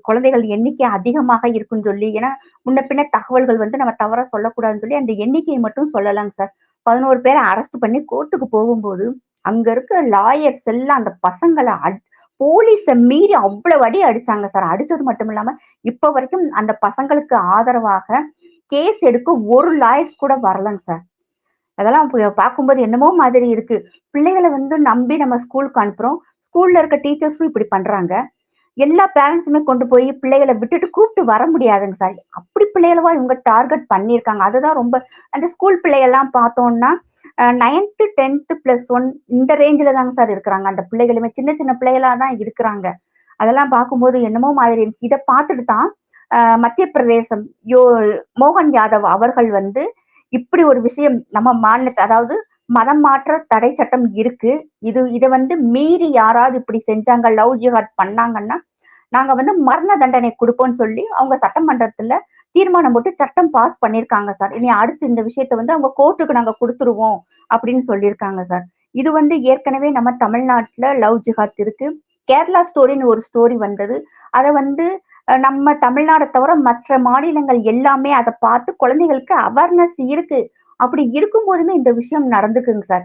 குழந்தைகள் எண்ணிக்கை அதிகமாக இருக்குன்னு சொல்லி ஏன்னா, முன்ன பின்ன தகவல்கள் வந்து நம்ம தவறா சொல்லக்கூடாதுன்னு சொல்லி அந்த எண்ணிக்கையை மட்டும் சொல்லலாங்க சார். பதினோரு பேரை அரெஸ்ட் பண்ணி கோர்ட்டுக்கு போகும்போது, அங்க இருக்க லாயர்ஸ் எல்லாம் அந்த பசங்களை அட் மீறி அவ்வளவு அடி அடிச்சாங்க சார். அடிச்சது மட்டும் இல்லாம, இப்ப வரைக்கும் அந்த பசங்களுக்கு ஆதரவாக கேஸ் எடுக்க ஒரு லாயர்ஸ் கூட வரலங்க சார். அதெல்லாம் பார்க்கும்போது என்னமோ மாதிரி இருக்கு. பிள்ளைகளை வந்து நம்பி நம்ம ஸ்கூலுக்கு அனுப்புறோம். ஸ்கூல்ல இருக்க டீச்சர்ஸும் இப்படி பண்றாங்க. எல்லா பேரண்ட்ஸுமே கொண்டு போய் பிள்ளைகளை விட்டுட்டு கூப்பிட்டு வர முடியாதுங்க சார். அப்படி பிள்ளைகளவா இவங்க டார்கெட் பண்ணியிருக்காங்க. அதுதான் ரொம்ப அந்த ஸ்கூல் பிள்ளைகள்லாம் பார்த்தோம்னா, அ 9த், 10த் பிளஸ் 1 இந்த ரேஞ்சில் தாங்க சார் இருக்கிறாங்க. அந்த பிள்ளைகளுமே சின்ன சின்ன பிள்ளைகளாக தான் இருக்கிறாங்க. அதெல்லாம் பார்க்கும்போது என்னமோ மாதிரி இருந்துச்சு. இதை பார்த்துட்டு தான் மத்திய பிரதேசம் யோ மோகன் யாதவ் அவர்கள் வந்து இப்படி ஒரு விஷயம் நம்ம மாநிலத்தை அதாவது மதம் மாற்ற தடை சட்டம் இருக்கு. இது இதை வந்து மீறி யாராவது இப்படி செஞ்சாங்க, லவ் ஜிஹாத் பண்ணாங்கன்னா, நாங்க வந்து மரண தண்டனை கொடுப்போம்னு சொல்லி அவங்க சட்டமன்றத்துல தீர்மானம் போட்டு சட்டம் பாஸ் பண்ணிருக்காங்க சார். இனி அடுத்து இந்த விஷயத்த வந்து அவங்க கோர்ட்டுக்கு நாங்க கொடுத்துருவோம் அப்படின்னு சொல்லியிருக்காங்க சார். இது வந்து ஏற்கனவே நம்ம தமிழ்நாட்டுல லவ் ஜிஹாத் இருக்கு. கேரளா ஸ்டோரின்னு ஒரு ஸ்டோரி வந்தது. அதை வந்து நம்ம தமிழ்நாடை தவிர மற்ற மாநிலங்கள் எல்லாமே அதை பார்த்து குழந்தைகளுக்கு அவேர்னஸ் இருக்கு. அப்படி இருக்கும் போதுமே இந்த விஷயம் நடந்துக்குங்க சார்.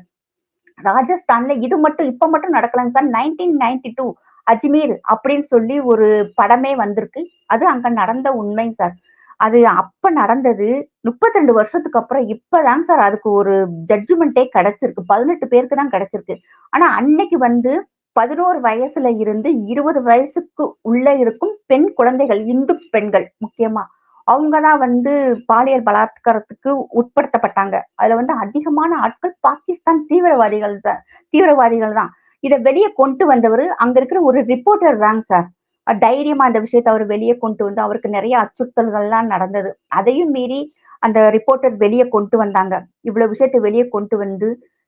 ராஜஸ்தான்ல இது மட்டும் இப்ப மட்டும் நடக்கலங்க sir. Nineteen ninety two Ajmer அப்படின்னு சொல்லி ஒரு படமே வந்திருக்கு. அது அங்க நடந்த உண்மை சார். அது அப்ப நடந்தது முப்பத்தி ரெண்டு வருஷத்துக்கு அப்புறம் இப்பதாங்க சார் அதுக்கு ஒரு ஜட்ஜ்மெண்டே கிடைச்சிருக்கு. பதினெட்டு பேருக்கு தான் கிடைச்சிருக்கு. ஆனா அன்னைக்கு வந்து பதினோரு வயசுல இருந்து இருபது வயசுக்கு உள்ள இருக்கும் பெண் குழந்தைகள் இந்து பெண்கள் முக்கியமா. அவங்கதான் வந்து பாலியல் பலாத்காரத்துக்கு உட்படுத்தப்பட்டாங்க. அதுல வந்து அதிகமான ஆட்கள் பாகிஸ்தான் தீவிரவாதிகள் சார் தீவிரவாதிகள் தான். இதை வெளியே கொண்டு வந்தவர் அங்க இருக்கிற ஒரு ரிப்போர்ட்டர் தாங்க சார் தைரியமா அந்த விஷயத்தை அவர் வெளியே கொண்டு வந்து அவருக்கு நிறைய அச்சுறுத்தல்கள்லாம் நடந்தது. அதையும் மீறி அந்த ரிப்போர்ட்டர் வெளியே கொண்டு வந்தாங்க. இவ்வளவு விஷயத்தை வெளியே கொண்டு வந்து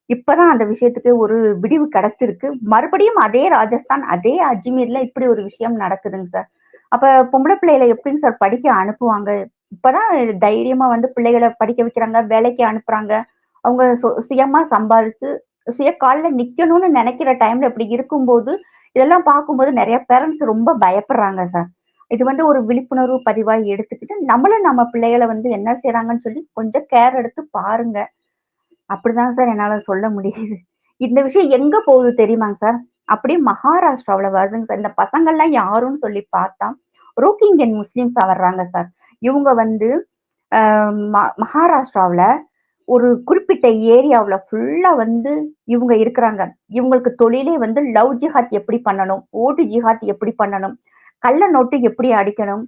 இப்பதான் அந்த விஷயத்துக்கு ஒரு விடிவு கிடைச்சிருக்கு. மறுபடியும் அதே ராஜஸ்தான் அதே அஜ்மீர்ல இப்படி ஒரு விஷயம் நடக்குதுங்க சார் அப்ப பொம்பளை பிள்ளைகளை எப்படிங்க சார் படிக்க அனுப்புவாங்க? இப்பதான் தைரியமா வந்து பிள்ளைகளை படிக்க வைக்கிறாங்க வேலைக்கு அனுப்புறாங்க. அவங்க சு- சுயமா சம்பாதிச்சு சுய காலில் நிக்கணும்னு நினைக்கிற டைம்ல இப்படி இருக்கும்போது இதெல்லாம் பார்க்கும்போது நிறைய பேரண்ட்ஸ் ரொம்ப பயப்படுறாங்க சார் இது வந்து ஒரு விழிப்புணர்வு பதிவாக எடுத்துக்கிட்டு நம்மளும் நம்ம பிள்ளைகளை வந்து என்ன செய்யறாங்கன்னு சொல்லி கொஞ்சம் கேர் எடுத்து பாருங்க. அப்படிதான் சார் என்னால சொல்ல முடியுது. இந்த விஷயம் எங்க போகுது தெரியுமாங்க சார் அப்படியே மகாராஷ்டிராவில் வருதுங்க சார். இந்த பசங்கள்லாம் யாருன்னு சொல்லி பார்த்தா ரோக்கிங்கன் முஸ்லிம்ஸா வர்றாங்க சார். இவங்க வந்து ஆஹ் ம- ஒரு குறிப்பிட்ட ஏரியாவில் ஃபுல்லாக வந்து இவங்க இருக்கிறாங்க. இவங்களுக்கு தொழிலே வந்து லவ் ஜிஹாத் எப்படி பண்ணணும்? ஓட்டு ஜிஹாத் எப்படி பண்ணணும்? கள்ள நோட்டு எப்படி அடிக்கணும்?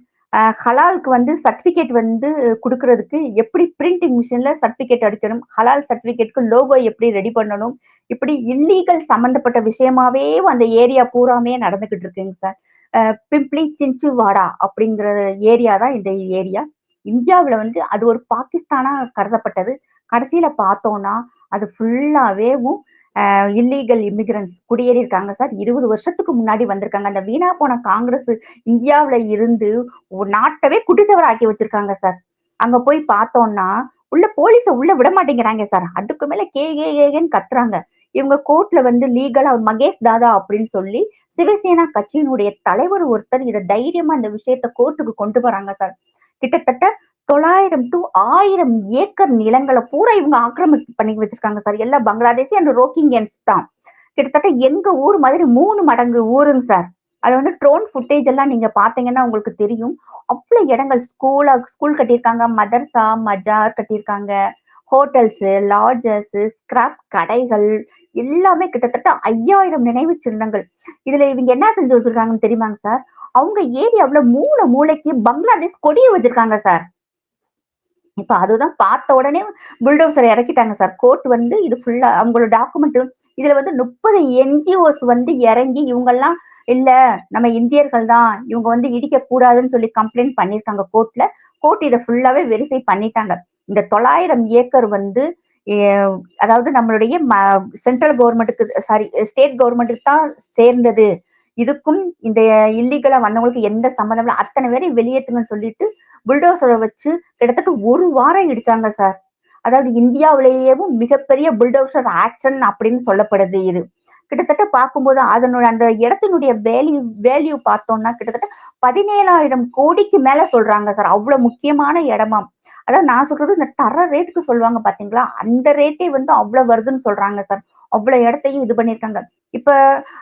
ஹலாலுக்கு வந்து சர்டிஃபிகேட் வந்து கொடுக்கறதுக்கு எப்படி பிரிண்டிங் மிஷின்ல சர்டிஃபிகேட் அடிக்கணும்? ஹலால் சர்டிஃபிகேட்டுக்கு லோகோ எப்படி ரெடி பண்ணணும்? இப்படி இல்லீகல் சம்பந்தப்பட்ட விஷயமாவே அந்த ஏரியா பூராமே நடந்துகிட்டு இருக்குங்க சார். அஹ் பிம்ப்ளி சின்ச்சுவாடா அப்படிங்கிற ஏரியா தான் இந்த ஏரியா இந்தியாவில் வந்து அது ஒரு பாகிஸ்தானா கருதப்பட்டது. கடைசியில பார்த்தோம்னா அது ஃபுல்லாவேவும் இல்லீகல் இமிகிரன்ஸ் குடியேறி இருக்காங்க சார். இருபது வருஷத்துக்கு முன்னாடி வந்திருக்காங்க. அந்த வீணா போன காங்கிரஸ் இந்தியாவுல இருந்து ஒரு நாட்டவே குடிச்சவர் ஆக்கி வச்சிருக்காங்க சார். அங்க போய் பார்த்தோம்னா உள்ள போலீஸ உள்ள விட மாட்டேங்கிறாங்க சார். அதுக்கு மேல கே ஏ ஏன்னு கத்துறாங்க. இவங்க கோர்ட்ல வந்து லீகலா மகேஷ் தாதா அப்படின்னு சொல்லி சிவசேனா கட்சியினுடைய தலைவர் ஒருத்தர் இதை தைரியமா இந்த விஷயத்த கோர்ட்டுக்கு கொண்டு வராங்க சார். கிட்டத்தட்ட தொள்ளாயிரம் டு ஆயிரம் ஏக்கர் நிலங்களை பூரா இவங்க ஆக்கிரமிப்பு பண்ணி வச்சிருக்காங்க சார். எல்லாம் பங்களாதேசி அண்ட் ரோக்கிங்கன்ஸ் தான். கிட்டத்தட்ட எங்க ஊர் மாதிரி மூணு மடங்கு ஊருங்க சார். அது வந்து ட்ரோன் ஃபுட்டேஜ் எல்லாம் நீங்க பாத்தீங்கன்னா உங்களுக்கு தெரியும். அவ்வளவு இடங்கள் ஸ்கூலா ஸ்கூல் கட்டியிருக்காங்க. மதர்சா மஜார் கட்டியிருக்காங்க. ஹோட்டல்ஸ் லாட்ஜஸ் ஸ்கிராப் கடைகள் எல்லாமே கிட்டத்தட்ட ஐயாயிரம் நினைவு சின்னங்கள். இதுல இவங்க என்ன செஞ்சு வச்சிருக்காங்கன்னு தெரியுமாங்க சார்? அவங்க ஏரியாவில் மூளை மூளைக்கு பங்களாதேஷ் கொடியை வச்சிருக்காங்க சார். இப்ப அதுதான் பார்த்த உடனே புல்டோசரை இறக்கிட்டாங்க சார் கோர்ட் வந்து இது ஃபுல்லா அவங்களோட டாக்குமெண்ட் இதுல வந்து முப்பது என்ஜிஓஸ் வந்து இறங்கி இவங்கெல்லாம் இல்ல நம்ம இந்தியர்கள் தான் இவங்க வந்து இடிக்க கூடாதுன்னு சொல்லி கம்ப்ளைண்ட் பண்ணிருக்காங்க கோர்ட்ல கோர்ட் இதை ஃபுல்லாவே வெரிஃபை பண்ணிட்டாங்க. இந்த தொள்ளாயிரம் ஏக்கர் வந்து அதாவது நம்மளுடைய சென்ட்ரல் கவர்மெண்ட்டுக்கு சாரி ஸ்டேட் கவர்மெண்ட்டுக்கு தான் சேர்ந்தது. இதுக்கும் இந்த இல்லீகலா வந்தவங்களுக்கு எந்த சம்மந்தம் இல்லை. அத்தனை பேரையும் வெளியேற்றுங்கன்னு சொல்லிட்டு புல்டோசரை வச்சு கிட்டத்தட்ட ஒரு வாரம் இடிச்சாங்க சார் அதாவது இந்தியாவிலேயேவும் மிகப்பெரிய புல்டோசர் ஆக்ஷன் அப்படின்னு சொல்லப்படுது இது. கிட்டத்தட்ட பார்க்கும்போது அதனுடைய அந்த இடத்தினுடைய வேல்யூ வேல்யூ பார்த்தோம்னா கிட்டத்தட்ட பதினேழாயிரம் கோடிக்கு மேல சொல்றாங்க சார் அவ்வளவு முக்கியமான இடமா. அதாவது நான் சொல்றது இந்த தர ரேட்டுக்கு சொல்லுவாங்க பாத்தீங்களா? அந்த ரேட்டே வந்து அவ்வளவு வருதுன்னு சொல்றாங்க சார் அவ்வளவு இடத்தையும் இது பண்ணிருக்காங்க இப்ப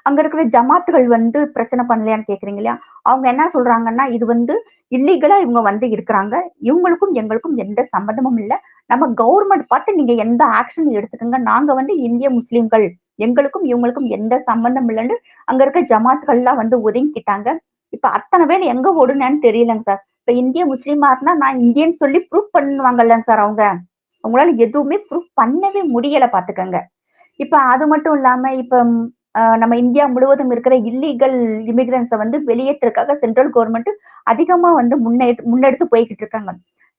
அங்க இருக்கிற ஜமாத்துகள் வந்து பிரச்சனை பண்ணலையான்னு கேக்குறீங்க இல்லையா? அவங்க என்ன சொல்றாங்கன்னா இது வந்து இல்லீகலா இவங்க வந்து இருக்கிறாங்க. இவங்களுக்கும் எங்களுக்கும் எந்த சம்பந்தமும் இல்ல. நம்ம கவர்மெண்ட் பார்த்து நீங்க எந்த ஆக்ஷன் எடுத்துக்கோங்க. நாங்க வந்து இந்திய முஸ்லிம்கள். எங்களுக்கும் இவங்களுக்கும் எந்த சம்பந்தம் இல்லைன்னு அங்க இருக்க ஜமாத்துகள்லாம் வந்து ஒதுங்கிக்கிட்டாங்க. இப்ப அத்தனை பேர் எங்க ஓடுனேன்னு தெரியலங்க சார். இப்ப இந்திய முஸ்லீமா இருந்தா நான் இந்தியன்னு சொல்லி ப்ரூவ் பண்ணுவாங்கல்லங்க சார் அவங்க. அவங்களால எதுவுமே ப்ரூவ் பண்ணவே முடியல பாத்துக்கங்க இப்ப அது மட்டும் இல்லாம இப்ப நம்ம இந்தியா முழுவதும் இருக்கிற இல்லீகல் இமிகிரன்ஸை வந்து வெளியேற்றுறதுக்காக சென்ட்ரல் கவர்மெண்ட் அதிகமா வந்து முன்னே முன்னெடுத்து போய்கிட்டு இருக்காங்க.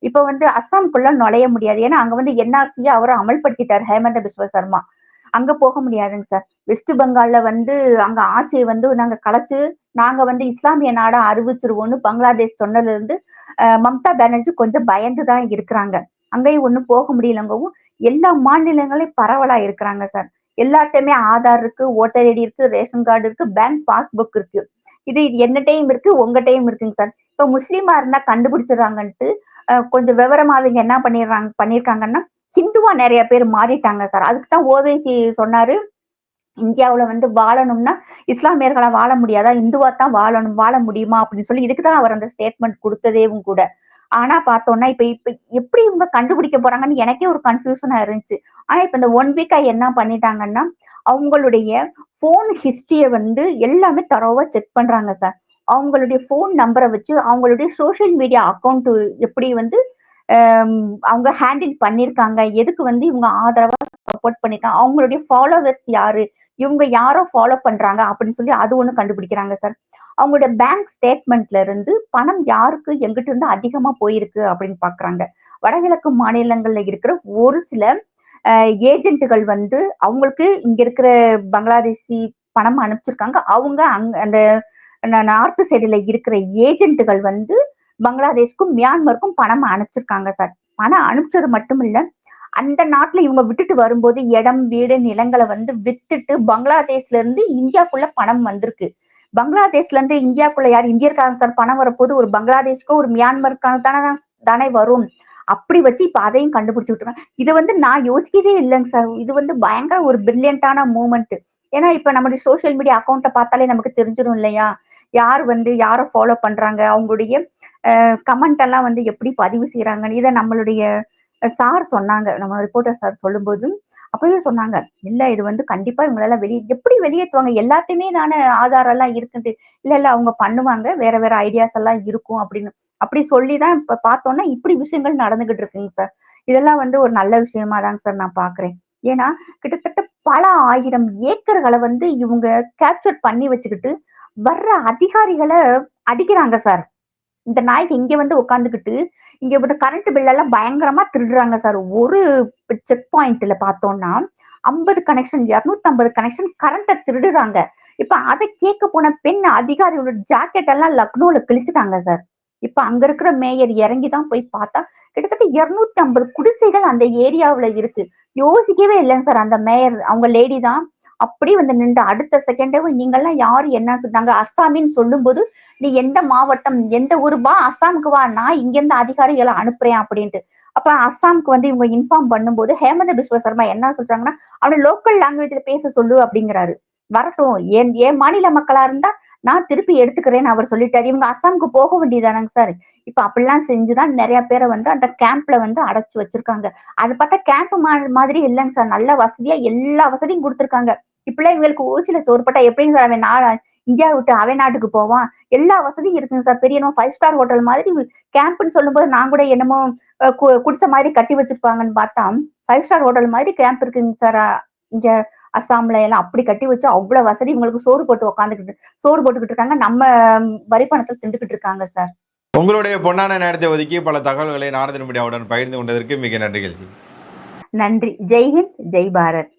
இப்ப வந்து அஸ்ஸாம்குள்ள நுழைய முடியாது. ஏன்னா அங்க வந்து என்ஆர்சியை அவரை அமல்படுத்திட்டார் ஹேமந்த பிஸ்வ சர்மா. அங்க போக முடியாதுங்க சார். வெஸ்ட் பெங்கால்ல வந்து அங்க ஆட்சியை வந்து நாங்க கலைச்சு நாங்க வந்து இஸ்லாமிய நாடா அறிவிச்சிருவோம்னு பங்களாதேஷ் சொன்னதுல இருந்து மம்தா பானர்ஜி கொஞ்சம் பயந்து தான் இருக்கிறாங்க. அங்கேயும் ஒன்றும் போக முடியலங்கவும் எல்லா மாநிலங்களையும் பரவலா இருக்கிறாங்க சார். எல்லாத்தையுமே ஆதார் இருக்கு ஓட்டர் ஐடி இருக்கு ரேஷன் கார்டு இருக்கு பேங்க் பாஸ்புக் இருக்கு. இது என்னட்டையும் இருக்கு உங்ககிட்டயும் இருக்குங்க சார் இப்ப முஸ்லீமா இருந்தா கண்டுபிடிச்சிடுறாங்கன்ட்டு கொஞ்சம் விவரமா அவங்க என்ன பண்ணிடுறாங்க பண்ணிருக்காங்கன்னா ஹிந்துவா நிறைய பேர் மாறிட்டாங்க சார் அதுக்கு தான் ஓவைசி சொன்னாரு இந்தியாவுல வந்து வாழணும்னா இஸ்லாமியர்களா வாழ முடியாதா? இந்துவா தான் வாழணும் வாழ முடியுமா? அப்படின்னு சொல்லி இதுக்கு தான் அவர் அந்த ஸ்டேட்மெண்ட் கொடுத்ததேவும் கூட. ஆனா பார்த்தோம்னா இப்ப இப்ப எப்படி இவங்க கண்டுபிடிக்க போறாங்கன்னு எனக்கே ஒரு கன்ஃபியூஷனா இருந்துச்சு. ஆனா இப்ப இந்த ஒன் வீக்கா என்ன பண்ணிட்டாங்கன்னா அவங்களுடைய போன் ஹிஸ்டரிய வந்து எல்லாமே தரோவா செக் பண்றாங்க சார் அவங்களுடைய ஃபோன் நம்பரை வச்சு அவங்களுடைய சோஷியல் மீடியா அக்கௌண்ட் எப்படி வந்து அவங்க ஹேண்டில் பண்ணிருக்காங்க எதுக்கு வந்து இவங்க ஆதரவா சப்போர்ட் பண்ணிருக்காங்க அவங்களுடைய ஃபாலோவர்ஸ் யாரு இவங்க யாரோ ஃபாலோ பண்றாங்க அப்படின்னு சொல்லி அது ஒண்ணு கண்டுபிடிக்கிறாங்க சார் அவங்களோட பேங்க் ஸ்டேட்மெண்ட்ல இருந்து பணம் யாருக்கு எங்கிட்ட இருந்து அதிகமா போயிருக்கு அப்படின்னு பாக்குறாங்க. வடகிழக்கு மாநிலங்கள்ல இருக்கிற ஒரு சில ஏஜென்ட்டுகள் வந்து அவங்களுக்கு இங்க இருக்கிற பங்களாதேசி பணம் அனுப்பிச்சிருக்காங்க. அவங்க அங் அந்த நார்த் சைடுல இருக்கிற ஏஜென்ட்டுகள் வந்து பங்களாதேஷ்க்கும் மியான்மருக்கும் பணம் அனுப்பிச்சிருக்காங்க சார் பணம் அனுப்பிச்சது மட்டும் இல்லை அந்த நாட்டுல இவங்க விட்டுட்டு வரும்போது இடம் வீடு நிலங்களை வந்து வித்துட்டு பங்களாதேஷ்ல இருந்து இந்தியாக்குள்ள பணம் வந்திருக்கு. பங்களாதேஷ்ல இருந்து இந்தியாக்குள்ள யார் இந்தியர்காரங்க சார் பணம் வரப்போது ஒரு பங்களாதேஷ்க்கோ ஒரு மியான்மருக்கான தானே தானே வரும். அப்படி வச்சு இப்ப அதையும் கண்டுபிடிச்சு விட்டுருக்காங்க. இது வந்து நான் யோசிக்கவே இல்லைங்க சார் இது வந்து பயங்கர ஒரு பிரில்லியண்டான மூமெண்ட் ஏன்னா இப்ப நம்மளுடைய சோஷியல் மீடியா அக்கௌண்ட்டை பார்த்தாலே நமக்கு தெரிஞ்சிடும் இல்லையா? யார் வந்து யாரை ஃபாலோ பண்றாங்க? அவங்களுடைய கமெண்ட் எல்லாம் வந்து எப்படி பதிவு செய்யறாங்கன்னு இதை நம்மளுடைய சார் சொன்னாங்க. நம்ம ரிப்போர்ட்டர் சார் சொல்லும்போது அப்பவே சொன்னாங்க இல்ல இது வந்து கண்டிப்பா இவங்களால வெளியே எப்படி வெளியேற்றுவாங்க? எல்லாத்தையுமே தானே ஆதாரம் எல்லாம் இருக்குது இல்ல இல்ல அவங்க பண்ணுவாங்க வேற வேற ஐடியாஸ் எல்லாம் இருக்கும் அப்படின்னு. அப்படி சொல்லிதான் இப்ப பார்த்தோம்னா இப்படி விஷயங்கள் நடந்துகிட்டு இருக்குங்க சார். இதெல்லாம் வந்து ஒரு நல்ல விஷயமா தாங்க சார் நான் பாக்குறேன். ஏன்னா கிட்டத்தட்ட பல ஆயிரம் ஏக்கர்களை வந்து இவங்க கேப்சர் பண்ணி வச்சுக்கிட்டு வர்ற அதிகாரிகளை அடிக்கிறாங்க சார். இந்த நாய்க்கு இங்க வந்து உட்காந்துக்கிட்டு இங்க வந்து கரண்ட் பில் எல்லாம் பயங்கரமா திருடுறாங்க சார் ஒரு செக் பாயிண்ட்ல பார்த்தோம்னா ஐம்பது கனெக்ஷன் இரநூத்தி ஐம்பது கனெக்ஷன் கரண்ட்டை திருடுறாங்க. இப்ப அதை கேட்க போன பெண் அதிகாரியோட ஜாக்கெட் எல்லாம் லக்னோல கிழிச்சிட்டாங்க சார் இப்ப அங்க இருக்கிற மேயர் இறங்கி தான் போய் பார்த்தா கிட்டத்தட்ட இருநூத்தி ஐம்பது குடிசைகள் அந்த ஏரியாவுல இருக்கு. யோசிக்கவே இல்லைங்க சார் அந்த மேயர் அவங்க லேடி தான். அப்படி வந்து நின்று அடுத்த செகண்டே நீங்கெல்லாம் யாரு என்ன சொன்னாங்க? அஸ்ஸாமின்னு சொல்லும்போது நீ எந்த மாவட்டம் எந்த ஊர்? வா அஸ்ஸாமுக்கு வா. நான் இங்கேருந்து அதிகாரிகளை அனுப்புறேன் அப்படின்ட்டு. அப்ப அஸ்ஸாமுக்கு வந்து இவங்க இன்ஃபார்ம் பண்ணும்போது ஹேமந்த பிஸ்வ சர்மா என்ன சொல்றாங்கன்னா அவனை லோக்கல் லாங்குவேஜ்ல பேச சொல்லு அப்படிங்கிறாரு. வரட்டும். என் என் மாநில மக்களா இருந்தா நான் திருப்பி எடுத்துக்கிறேன்னு அவர் சொல்லிட்டாரு. இவங்க அஸ்ஸாமுக்கு போக வேண்டியதானங்க சார் இப்ப அப்படிலாம் செஞ்சுதான் நிறைய பேரை வந்து அந்த கேம்ப்ல வந்து அடைச்சு வச்சிருக்காங்க. அது பார்த்தா கேம்ப் மாதிரி இல்லைங்க சார் நல்ல வசதியா எல்லா வசதியும் கொடுத்துருக்காங்க. இப்பெல்லாம் இவங்களுக்கு ஓசில சோறுப்பட்டா எப்படிங்க சார் அவன் நான் இந்தியா விட்டு அவன் நாட்டுக்கு போவான்? எல்லா வசதியும் இருக்குங்க சார். பெரிய ஃபைவ் ஸ்டார் ஹோட்டல் மாதிரி கேம்ப்னு சொல்லும்போது நான் கூட என்னமோ அஹ், கு- குடிசை மாதிரி கட்டி வச்சிருப்பாங்கன்னு பார்த்தா ஃபைவ் ஸ்டார் ஹோட்டல் மாதிரி கேம்ப் இருக்குங்க சார். இங்க அஸ்ஸாம்ல எல்லாம் அப்படி கட்டி வச்சு அவ்வளவு வசதி இவங்களுக்கு சோறு போட்டு உட்காந்துக்கிட்டு சோறு போட்டுக்கிட்டு இருக்காங்க. நம்ம வரி பணத்தை திண்டுக்கிட்டு இருக்காங்க சார். உங்களுடைய பொன்னான நேரத்தை ஒதுக்கி பல தகவல்களை நாரதன் மீடியாவுடன் பகிர்ந்து கொண்டதற்கு மிக நன்றிகள் நன்றி. ஜெய் ஹிந்த் ஜெய் பாரத்.